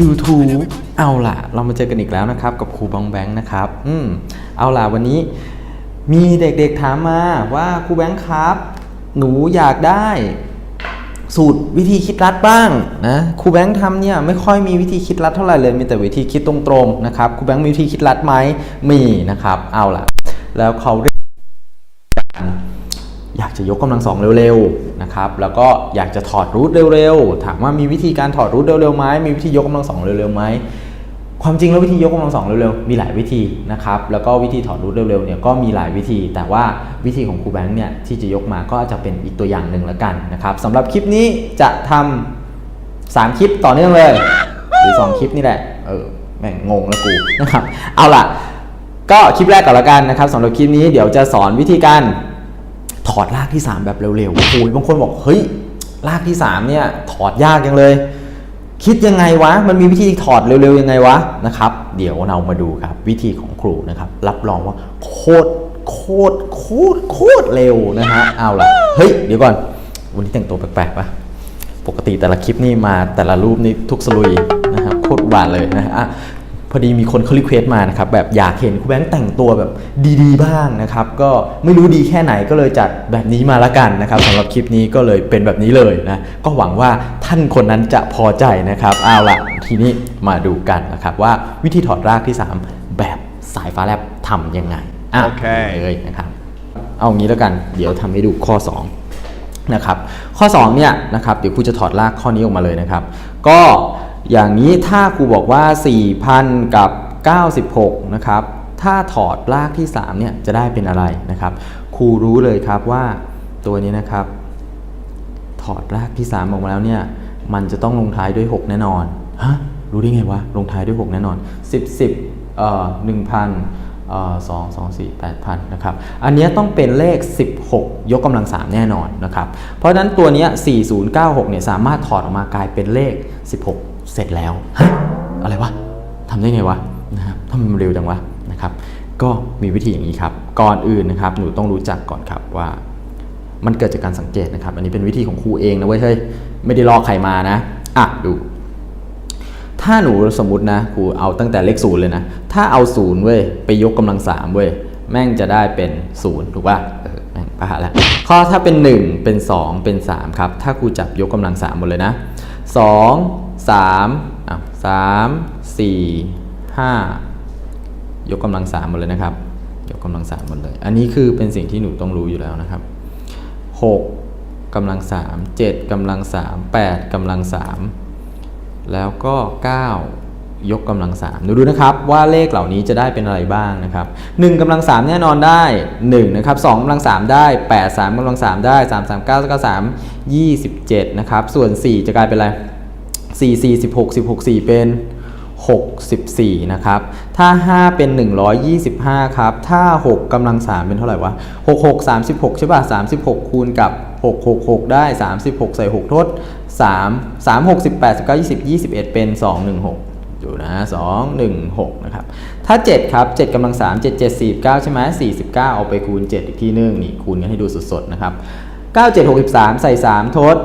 YouTube เอาล่ะ เรามาเจอกันอีกแล้วนะครับ กับครูบองแบงค์นะครับ อืมเอาล่ะ วันนี้มีเด็กๆถามมาว่าครูแบงค์ครับ หนูอยากได้ สูตรวิธีคิดลัดบ้างนะครูแบงค์ทำเนี่ยไม่ค่อยมีวิธีคิดลัดเท่าไหร่เลยมีแต่วิธีคิดตรงๆนะครับครูแบงค์มีวิธีคิดลัดไหมมีนะครับ เอาล่ะ แล้วเขาเรียก อยากจะยกกำลังสองเร็วๆนะครับแล้วก็อยากจะถอดรูทเร็วๆ ถามว่ามีวิธีการถอดรูทเร็วๆไหมมีวิธียกกำลังสองเร็วๆไหมความจริงแล้ววิธียกกำลังสองเร็วๆมีหลายวิธีนะครับแล้วก็วิธีถอดรูทเร็วๆเนี่ยก็มีหลายวิธี แต่ว่าวิธีของครูแบงค์เนี่ยที่จะยกมาก็จะเป็นอีกตัวอย่างหนึ่งละกันนะครับสำหรับคลิปนี้จะทำสามคลิปต่อเนื่องเลย หรือสองคลิปนี่แหละเออแม่งงงแล้วกูนะครับเอาล่ะ ก็คลิปแรกก่อนละกันนะครับสำหรับคลิปนี้เดี๋ยวจะสอนวิธีการ ถอดรากที่ 3 แบบเร็วๆโอ้โหบางคนบอกเฮ้ยรากที่ 3 เนี่ยถอดยากจังเลย คิดยังไงวะ มันมีวิธีถอดเร็วๆยังไงวะนะครับ เดี๋ยวเรามาดูครับวิธีของครูนะครับ รับรองว่าโคตรโคตรโคตรโคตรเร็วนะฮะเอาละเฮ้ยเดี๋ยวก่อน วันนี้แต่งตัวแปลกๆปะปกติแต่ละคลิปนี่มาแต่ละรูปนี่ทุกสลุยนะครับโคตรหวานเลยนะฮะ พอดีมีคนเขารีเควสต์มานะครับแบบอยากเห็นคุณแบงค์แต่งตัวแบบดีๆ บ้างนะครับ ก็ไม่รู้ดีแค่ไหนก็เลยจัดแบบนี้มาละกันนะครับสำหรับคลิปนี้ก็เลยเป็นแบบนี้เลยนะก็หวังว่าท่านคนนั้นจะพอใจนะครับเอาละทีนี้มาดูกันนะครับว่าวิธีถอดรากที่ 3 แบบสายฟ้าแลบทำยังไงอะโอเคเลยนะครับ เอางี้แล้วกันเดี๋ยวทำให้ดูข้อ 2 นะครับ ข้อ 2 เนี่ยนะครับเดี๋ยวครูจะถอดรากข้อนี้ออกมาเลยนะครับ ก็ อย่างนี้ถ้าครูบอกว่า 4,000 กับ 96 นะครับ ถ้าถอดรากที่ 3 เนี่ย จะได้เป็นอะไรนะครับ ครูรู้เลยครับว่าตัวนี้นะครับ ถอดรากที่ 3 ออกมาแล้วเนี่ย มันจะต้องลงท้ายด้วย 6 แน่นอน ฮะ รู้ได้ไงวะ ลงท้ายด้วย 6 แน่นอน 10 10เอ่อ1,000เอ่อ2 2 4 8,000นะครับ อันนี้ต้องเป็นเลข 16 ยกกำลัง 3 แน่นอนนะครับ เพราะฉะนั้นตัวนี้ย4096เนี่ยสามารถถอดออกมากลายเป็นเลข 16 เสร็จแล้วฮะอะไรวะทำได้ไงวะนะครับทำไมมันเร็วจังวะนะครับก็มีวิธีอย่างนี้ครับ ก่อนอื่นนะครับหนูต้องรู้จักก่อนครับว่า มันเกิดจากการสังเกตนะครับ อันนี้เป็นวิธีของครูเองนะเว้ยเฮ้ยไม่ได้ลอกใครมานะอะดู ถ้าหนูสมมตินะครูเอาตั้งแต่เลขศูนย์เลยนะ ถ้าเอาศูนย์เว้ยไปยกกำลังสามเว้ยแม่งจะได้เป็นศูนย์ถูกป่ะเออแม่งปะหะแล้วข้อถ้าเป็น 1 เป็น 2 เป็น 3 ครับ ถ้าครูจับยกกำลังสามหมดเลยนะ 2 3อะ3 4 5ยกกำลังสามหมดเลยนะครับ ยกกำลังสามหมดเลย อันนี้คือเป็นสิ่งที่หนูต้องรู้อยู่แล้วนะครับ6กำลัง3 7กำลัง3 8กำลัง3แล้วก็9ยกกำลัง3ดูดูนะครับว่าเลขเหล่านี้จะได้เป็นอะไรบ้างนะครับ1กำลัง3แน่นอนได้1นะครับ2กำลัง3ได้8 3กำลัง3ได้3 3 9 9 3 27นะครับส่วน4จะกลายเป็นอะไร 4 4 16 16 4 เป็น 64 นะครับ ถ้า 5 เป็น 125 ครับ ถ้า 6กำลัง 3 เป็นเท่าไหร่วะ 6 6 36 ใช่ป่ะ 36 คูณกับ 6 6 6 ได้ 36 ใส่ 6 ทด 3 3 6 18 19 20 21 เป็น 216อยู่นะ216นะครับ ถ้า 7 ครับ 7กำลัง3 7 7 49 ใช่ไหม49 เอาไปคูณ 7 อีกที่นึงนี่คูณกันให้ดูสดๆ นะครับ 9 7 63 ใส่ 3 ทด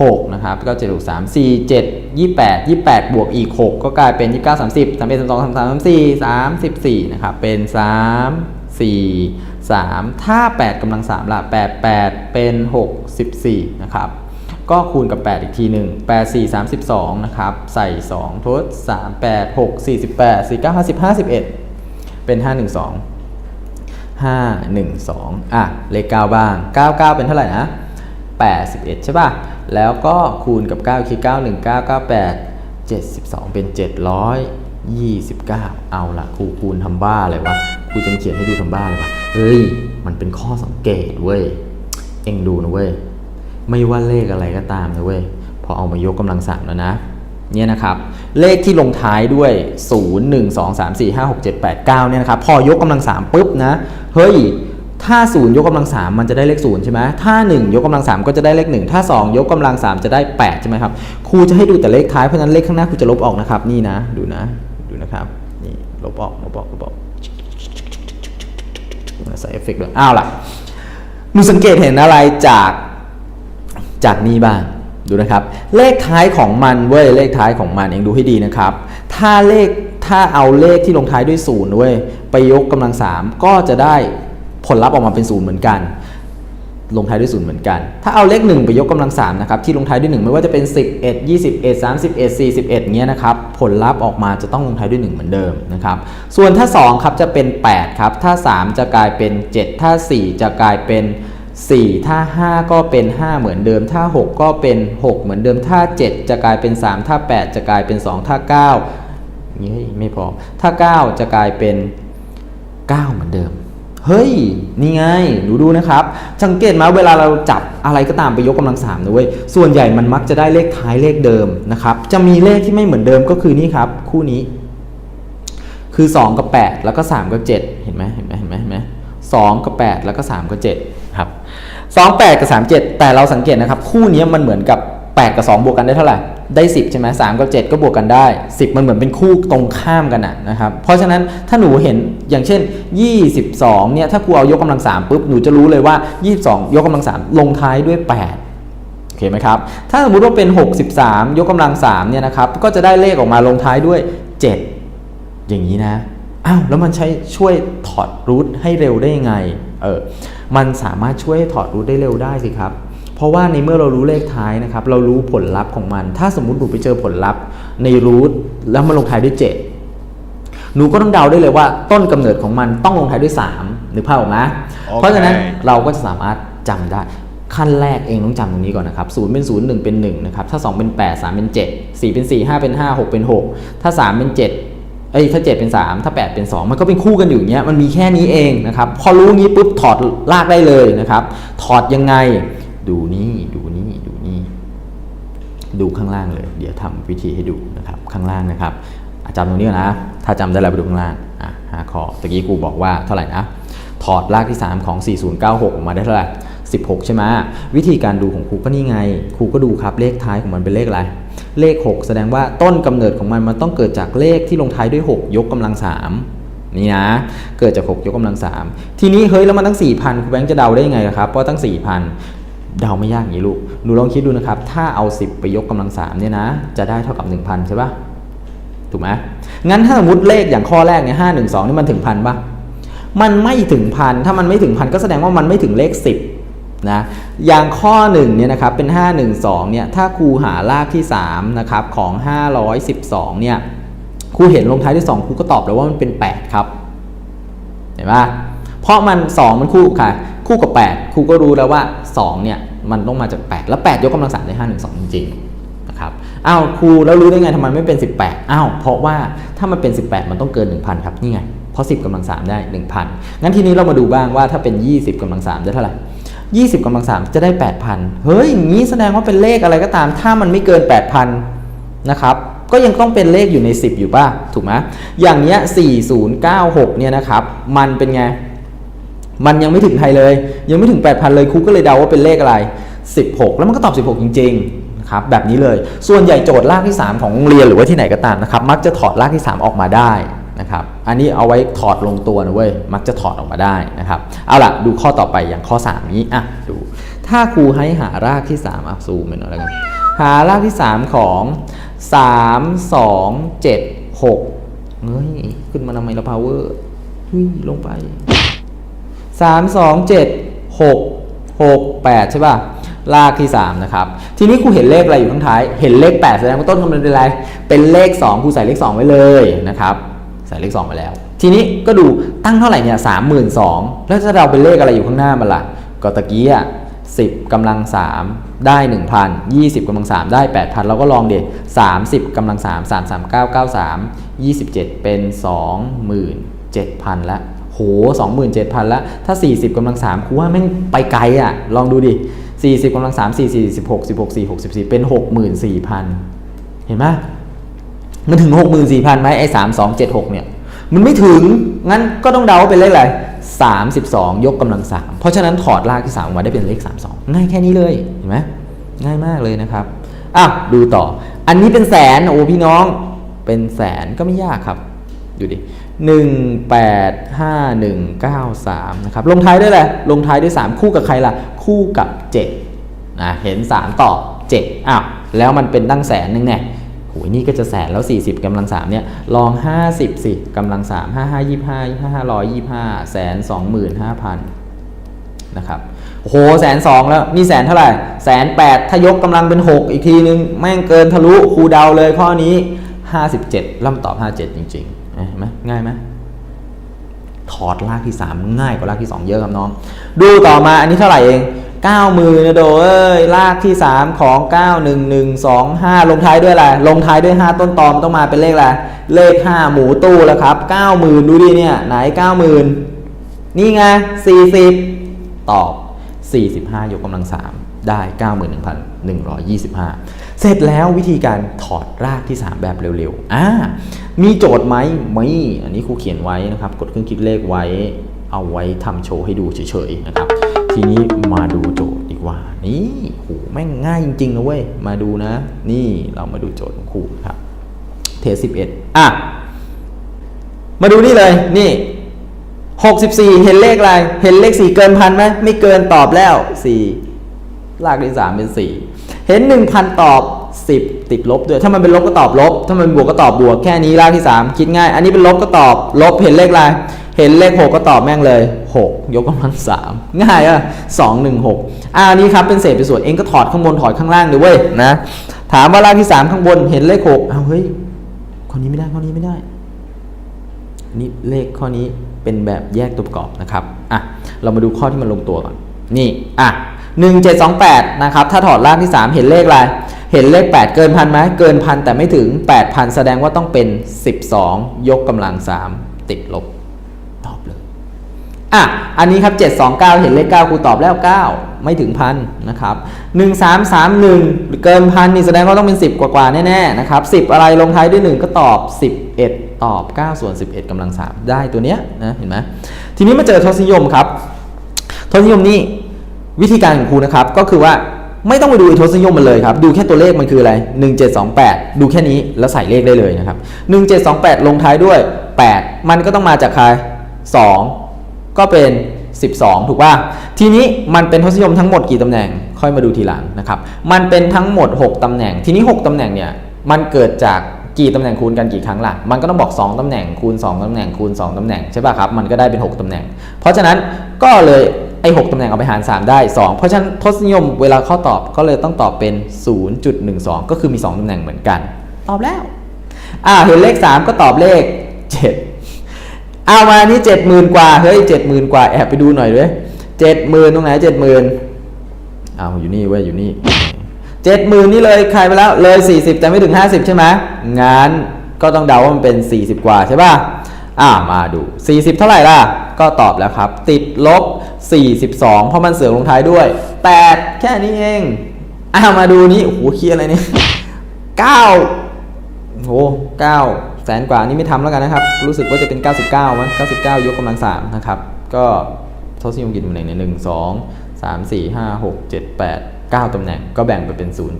6นะครับ9 7 6 3 4 7 28 28 บวกอีก 6 ก็กลายเป็น 29 30 31 32 33 34 34นะครับเป็น 3 4 3 ถ้า 8กำลัง3ล่ะ8 8 เป็น 64นะครับก็คูณกับ 8 อีกทีหนึ่ง8 4 32นะครับใส่ 2 ทด 3 8 6 48 49 50 51 เป็น 512 5 1 2อะเลข9บ้าง 99 เป็นเท่าไหร่นะ 81 ใช่ป่ะ แล้วก็คูณกับ 9 คือ 9 1 9 9 8 72 เป็น 729 เอาละครูคูณทำบ้าอะไรวะ ครูจะเขียนให้ดูทำบ้าเลยวะ เฮ้ย มันเป็นข้อสังเกตเว้ย เอ็งดูนะเว้ย ไม่ว่าเลขอะไรก็ตามนะเว้ย พอเอามายกกำลังสามแล้วนะเนี่ยนะครับเลขที่ลงท้ายด้วย 0 1 2 3 4 5 6 7 8 9เนี่ยนะครับพอยกกำลัง3ปุ๊บนะ เฮ้ย ถ้า 0 ยกกำลัง 3 มันจะได้เลข0ใช่ไหมถ้า 1 ยกกำลัง 3 ก็จะได้เลข 1 ถ้า 2 ยกกำลัง 3 จะได้ 8 ใช่ไหมครับ ครูจะให้ดูแต่เลขท้าย เพราะฉะนั้นเลขข้างหน้าครูจะลบออกนะครับ นี่นะ ดูนะ ดูนะครับ นี่ ลบออก ลบออก ลบออกใส่เอฟเฟกต์ด้วยอ้าวล่ะหนูสังเกตเห็นอะไรจาก จากนี้บ้าง ดูนะครับ เลขท้ายของมันเว้ย เลขท้ายของมันเองดูให้ดีนะครับ ถ้าเลข ถ้าเอาเลขที่ลงท้ายด้วยศูนย์เว้ย ไปยกกำลังสามก็จะได้ ผลลัพธ์ออกมาเป็นศูนย์เหมือนกัน ลงท้ายด้วยศูนย์เหมือนกัน ถ้าเอาเลข1ไปยกกำลัง3นะครับที่ลงท้ายด้วย 1 ไม่ว่าจะเป็น 11 21 31 41เงี้ยนะครับผลลัพธ์ออกมาจะต้องลงท้ายด้วย 1 เหมือนเดิมนะครับส่วนถ้า2ครับจะเป็น 8 ครับ ถ้า 3 จะกลายเป็น 7 ถ้า 4 จะกลายเป็น4 ถ้า 5 ก็เป็น 5 เหมือนเดิม ถ้า 6 ก็เป็น 6 เหมือนเดิม ถ้า 7 จะกลายเป็น 3 ถ้า 8 จะกลายเป็น 2 ถ้า9นี่ไม่พอ ถ้า 9 จะกลายเป็น 9 เหมือนเดิม เฮ้ย นี่ไงหนูดูนะครับ สังเกตมาเวลาเราจับอะไรก็ตามไปยกกำลังสามนะเว้ย ส่วนใหญ่มันมักจะได้เลขท้ายเลขเดิมนะครับ จะมีเลขที่ไม่เหมือนเดิมก็คือนี่ครับ คู่นี้ คือ 2 กับ 8 แล้วก็ 3 กับ 7 เห็นไหมเห็นไหมเห็นไหมเห็นไหมสองกับ 8 แล้วก็ 3 กับ7ครับ2 8กับ 3 7 แต่เราสังเกตนะครับ คู่นี้มันเหมือนกับ 8 กับ 2 บวกกันได้เท่าไหร่ ได้ 10 ใช่ไหม3กับ 7 ก็บวกกันได้ 10 มันเหมือนเป็นคู่ตรงข้ามกันนะนะครับ เพราะฉะนั้นถ้าหนูเห็นอย่างเช่น 22 เนี่ย ถ้าครูเอายกกำลัง3ปุ๊บ หนูจะรู้เลยว่า 22 ยกกำลัง 3 ลงท้ายด้วย 8โอเคไหมครับ ถ้าสมมติว่าเป็น 63 ยกกำลัง3เนี่ยนะครับ ก็จะได้เลขออกมาลงท้ายด้วย 7 อย่างนี้นะ อ้าว แล้วมันใช้ช่วยถอดรูทให้เร็วได้ยังไง เออ มันสามารถช่วยถอดรูทได้เร็วได้สิครับ ราะว่าในเมื่อเรารู้เลขท้ายนะครับ เรารู้ผลลัพธ์ของมัน ถ้าสมมติหนูไปเจอผลลัพธ์ในรูทแล้วมันลงท้ายด้วย 7 หนูก็ต้องเดาได้เลยว่าต้นกำเนิดของมันต้องลงท้ายด้วย3หรือเปล่าพออกไหมโอเคเพราะฉะนั้นเราก็จะสามารถจำได้ขั้นแรกเองต้องจำตรงนี้ก่อนนะครับศูนย์เป็นศูนย์หนึ่งเป็น1นะครับ ถ้า2เป็น8 3เป็น7 4เป็น4 5เป็น5 6เป็น6ถ้า3เป็น7เอ้ยถ้า7เป็น3ถ้า8เป็น2มันก็เป็นคู่กันอยู่อย่างเงี้ย มันมีแค่นี้เองนะครับ พอรู้งี้ปุ๊บถอดลากได้เลยนะครับ ถอดยังไง ดูนี่ดูนี่ดูนี่ ดูข้างล่างเลย เดี๋ยวทำวิธีให้ดูนะครับ ข้างล่างนะครับจำตรงนี้นะ ถ้าจำได้แล้วไปดูข้างล่างอะหาข้อตะกี้ครูบอกว่าเท่าไหร่นะถอดรากที่ 3 ของ 4096 ออกมาได้เท่าไหร่ 16 ใช่ไหมวิธีการดูของครูก็นี่ไง ครูก็ดูครับเลขท้ายของมันเป็นเลขอะไร เลข 6 แสดงว่าต้นกำเนิดของมันมันต้องเกิดจากเลขที่ลงท้ายด้วย 6 ยกกำลัง 3 นี่นะ เกิดจาก 6 ยกกำลัง 3 ทีนี้เฮ้ยแล้วมันตั้ง 4,000ครูแบงค์จะเดาได้ยังไงล่ะครับว่าตั้ง 4,000 เดาไม่ยากอย่างนี้ลูก หนูลองคิดดูนะครับ ถ้าเอา 10 ไปยกกำลัง3เนี่ยนะ จะได้เท่ากับ 1,000 ใช่ปะถูกไหมงั้นถ้าสมมติเลขอย่างข้อแรกเนี่ยห้าหนึ่งสองนี่มันถึงพันปะมันไม่ถึงพัน ถ้ามันไม่ถึงพันก็แสดงว่ามันไม่ถึงเลข 10นะ อย่างข้อหนึ่งเนี่ยนะครับ เป็น 512เนี่ย ถ้าครูหารากที่3นะครับของ 512เนี่ย ครูเห็นลงท้ายด้วย2ครูก็ตอบแล้วว่ามันเป็น 8 ครับ เห็นปะเพราะมัน 2 มันคู่ค่ะ คู่กับ 8 ครูก็รู้แล้วว่า 2 เนี่ย มันต้องมาจาก 8 แล้ว 8 ยกกำลังสามได้ 5 1 2 จริงๆนะครับอ้าวครูแล้วรู้ได้ไงทำไมไม่เป็น 18อ้าวเพราะว่าถ้ามันเป็น 18 มันต้องเกิน 1,000 ครับนี่ไงเพราะ 10กำลัง3ได้ 1,000 งั้นทีนี้เรามาดูบ้างว่าถ้าเป็น 20กำลัง3ได้เท่าไหร่20กำลัง3จะได้ 8,000 เฮ้ยอย่างนี้แสดงว่าเป็นเลขอะไรก็ตาม ถ้ามันไม่เกิน 8,000 นะครับ ก็ยังต้องเป็นเลขอยู่ใน 10 อยู่ป่ะ ถูกไหมอย่างเนี้ย4096 เนี่ยนะครับ มันเป็นไง มันยังไม่ถึงไทยเลย ยังไม่ถึง 8,000 เลยครูก็เลยเดาว่าเป็นเลขอะไร 16 แล้วมันก็ตอบ 16 จริงๆนะครับแบบนี้เลย ส่วนใหญ่โจทย์รากที่ 3 ของโรงเรียนหรือว่าที่ไหนก็ตามนะครับมักจะถอดรากที่ 3 ออกมาได้นะครับอันนี้เอาไว้ถอดลงตัวนะเว้ยมักจะถอดออกมาได้นะครับเอาล่ะดูข้อต่อไปอย่างข้อ 3 นี้อะดู ถ้าครูให้หารากที่ 3อะซูมไปหน่อยแล้วกันหารากที่ 3 ของ 3 2 7 6เฮ้ยขึ้นมาทำไมละพาวเวอร์เฮ้ยลงไป สามสองเจ็ดหกหกแปดใช่ป่ะ ลากที่ 3 นะครับ ทีนี้ครูเห็นเลขอะไรอยู่ข้างท้าย เห็นเลข 8 แสดงว่าต้นกำเนิดเป็นอะไร เป็นเลข2ครูใส่เลข 2 ไว้เลยนะครับ ใส่เลข2ไปแล้ว ทีนี้ก็ดูตั้งเท่าไหร่เนี่ยสามหมื่นสองแล้วจะเราเป็นเลขอะไรอยู่ข้างหน้ามันล่ะ ก็ตะกี้อะสิบกำลัง3ได้1,000 20กำลัง3ได้8,000เราก็ลองเด็30กำลัง3 3 3 9 9 3 27เก้าเก้าสามยี่สิบเจ็ดเป็น27,000ละ โห27,000ละถ้า40กำลัง3คูว่าแม่งไปไกลอะ ลองดูดิ40กำลัง3 4 4 16 16 4 64เป็น64,000เห็นไหมมันถึง64,000ไหมไอ้3 2 7 6เนี่ย มันไม่ถึง งั้นก็ต้องเดาว่าเป็นเลขอะไร32ยกกำลัง3เพราะฉะนั้นถอดรากที่3ออกมาได้เป็นเลข32ง่ายแค่นี้เลย เห็นไหมง่ายมากเลยนะครับอะดูต่อ อันนี้เป็นแสน โอ้พี่น้อง เป็นแสนก็ไม่ยากครับ ดูดิ หนึ่งแปดห้าหนึ่งเก้าสามนะครับลงท้ายด้วยอะไรลงท้ายด้วยสามคู่กับใครล่ะ คู่กับเจ็ดอะเห็น 3ตอบ7อ้าวแล้วมันเป็นตั้งแสนนึงเนี่ยโหยนี่ก็จะแสนแล้ว 40กำลัง 3 เนี่ย ลอง 50 สิกำลัง 3 5 5 25 25 125แสน25,000นะครับโอ้โหแสนสองแล้ว นี่แสนเท่าไหร่แสนแปดถ้ายกกำลังเป็น 6 อีกทีนึง แม่งเกินทะลุครูเดาเลยข้อนี้ 57ล่ำตอบ 57 จริง ๆ เห็นไหมง่ายไหมถอดรากที่ 3 ง่ายกว่ารากที่ 2 เยอะครับน้อง ดูต่อมาอันนี้เท่าไหร่เอง 9 มือนะโดเอ้ยรากที่ 3 ของ 9 1 1 2 5 ลงท้ายด้วยอะไรลงท้ายด้วย 5 ต้นตอมต้องมาเป็นเลขอะไรเลข 5 หมูตู้แล้วครับ 9 0,000 ดูดิเนี่ย ไหน 90,000 นี่ไง 40 ตอบ 45 ยกกำลัง 3 ได้ 91,125 เสร็จแล้ววิธีการถอดรากที่ 3 แบบเร็วๆอ่ามีโจทย์ไหมไม่อันนี้ครูเขียนไว้นะครับ กดเครื่องคิดเลขไว้ เอาไว้ทำโชว์ให้ดูเฉยๆนะครับ ทีนี้มาดูโจทย์ดีกว่า นี่โหแม่งง่ายจริงๆนะเว้ย มาดูนะ นี่เรามาดูโจทย์ของครูครับ เทส11อะ มาดูนี่เลย นี่64เห็นเลขอะไร เห็นเลข4เกินพันไหมไม่เกินตอบแล้ว4ลากที่3เป็น4 เห็น 1,000 ตอบ 10 ติดลบด้วย ถ้ามันเป็นลบก็ตอบลบ ถ้ามันบวกก็ตอบบวก แค่นี้ลากที่ 3 คิดง่าย อันนี้เป็นลบก็ตอบลบ เห็นเลขอะไร เห็นเลข 6 ก็ตอบแม่งเลย 6 ยกกำลัง 3 ง่ายอะ2 1 6อ่านี้ครับเป็นเศษเป็นส่วน เองก็ถอดข้างบนถอดข้างล่างเลยเว้ยนะ ถามว่าลากที่ 3 ข้างบนเห็นเลข6อ้าเฮ้ยคนนี้ไม่ได้คนนี้ไม่ได้ นี่เลขข้อนี้เป็นแบบแยกตัวประกอบนะครับ อะ เรามาดูข้อที่มันลงตัวก่อน นี่ อะ 1728นะครับถ้าถอดรากที่ 3 เห็นเลขอะไรเห็นเลข 8 เกินพันไหมเกินพันแต่ไม่ถึง 8,000 แสดงว่าต้องเป็น 12 ยกกำลัง 3 ติดลบ ตอบเลยอะอันนี้ครับ 729 เห็นเลข 9 ครูตอบแล้ว 9 ไม่ถึงพันนะครับ 1331 เกินพันนี่แสดงว่าต้องเป็น 10 กว่าๆแน่ๆนะครับ 10 อะไรลงท้ายด้วย 1 ก็ตอบ 11 ตอบ 9 ส่วน 11กำลัง 3 ได้ตัวเนี้ยนะเห็นไหมทีนี้มาเจอทศนิยมครับ ทศนิยมนี่ วิธีการของครูนะครับก็คือว่าไม่ต้องไปดูอ้ทศนิยมมันเลยครับ ดูแค่ตัวเลขมันคืออะไร 1728 ดูแค่นี้แล้วใส่เลขได้เลยนะครับ 1728 ลงท้ายด้วย 8 มันก็ต้องมาจากใคร 2 ก็เป็น 12 ถูกป่ะ ทีนี้มันเป็นทศนิยมทั้งหมดกี่ตำแหน่ง ค่อยมาดูทีหลังนะครับ มันเป็นทั้งหมด 6ตำแหน่ง ทีนี้ 6ตำแหน่งเนี่ย มันเกิดจาก กี่ตำแหน่งคูณกันกี่ครั้งล่ะ มันก็ต้องบอก 2ตำแหน่งคูณ 2ตำแหน่งคูณ 2ตำแหน่งใช่ป่ะครับ มันก็ได้เป็น 6ตำแหน่ง เพราะฉะนั้นก็เลยไอ้6ตำแหน่งเอาไปหาร 3 ได้ 2 เพราะฉะนั้นทศนิยมเวลาเข้าตอบก็เลยต้องตอบเป็น 0.12 ก็คือมี 2ตำแหน่งเหมือนกัน ตอบแล้ว อ่าเห็นเลข 3 ก็ตอบเลข 7 เอามานี่เจ็ดหมื่นกว่า เฮ้ยเจ็ดหมื่นกว่าแอบไปดูหน่อยด้วยเจ็ดหมื่นตรงไหนเจ็ดหมื่นเอาอยู่นี่เว้ยอยู่นี่ เจ็ดหมื่นนี่เลยใครไปแล้วเลยสี่สิบแต่ไม่ถึงห้าสิบใช่ไหมงานก็ต้องเดาว่ามันเป็นสี่สิบกว่าใช่ป่ะอ่ามาดู 40 เท่าไหร่ล่ะ ก็ตอบแล้วครับ ติดลบ 42 เพราะมันเสือกลงท้ายด้วย 8 แค่นี้เองอ่ามาดูนี้โอ้โหเคลียอะไรเนี่ย9โอ้เก้าแสนกว่านี่ไม่ทำแล้วกันนะครับ รู้สึกว่าจะเป็น 99มั้ง99 ยกกำลัง 3 นะครับ ก็ทศนิยมกี่ตำแหน่งเนี่ยหนึ่งสองสามสี่ห้าหกเจ็ดแปด เก้าตำแหน่งก็แบ่งไปเป็น 0.00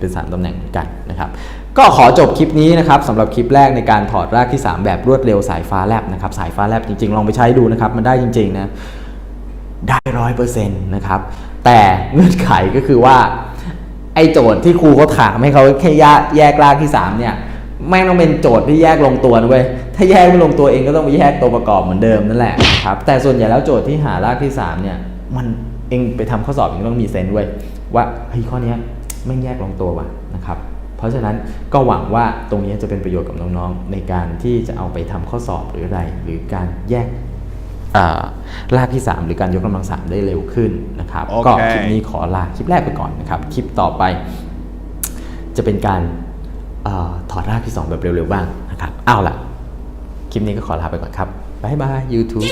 เป็นสามตำแหน่งเหมือนกันนะครับ ก็ขอจบคลิปนี้นะครับสำหรับคลิปแรกในการถอดรากที่ 3 แบบรวดเร็วสายฟ้าแลบนะครับ สายฟ้าแลบจริงๆ ลองไปใช้ดูนะครับ มันได้จริงๆนะ ได้ร้อยเปอร์เซ็นต์นะครับ แต่เงื่อนไขก็คือว่า ไอ้โจทย์ที่ครูเขาถามให้เขาแค่แยกแยกรากที่ 3 เนี่ยแม่งต้องเป็นโจทย์ที่แยกลงตัวนะเว้ย ถ้าแยกไม่ลงตัวเองก็ต้องไปแยกตัวประกอบเหมือนเดิมนั่นแหละครับ แต่ส่วนใหญ่แล้วโจทย์ที่หารากที่ 3 เนี่ย มัน องไปทำข้อสอบเองต้องมีเซนส์เว้ยว่าเฮ้ยข้อเนี้ยไม่งแยกลงตัวว่ะนะครับ เพราะฉะนั้นก็หวังว่าตรงนี้จะเป็นประโยชน์กับน้องๆ ในการที่จะเอาไปทำข้อสอบหรืออะไร หรือการแยกอ่ารากที่ 3 หรือการยกกำลัง3ได้เร็วขึ้นนะครับโอเคก็คลิปนี้ขอลาคลิปแรกไปก่อนนะครับ คลิปต่อไป จะเป็นการอาถอดรากที่ 2 แบบเร็วๆบ้างนะครับ เอาล่ะ คลิปนี้ก็ขอลาไปก่อนครับ บ๊ายบาย YouTube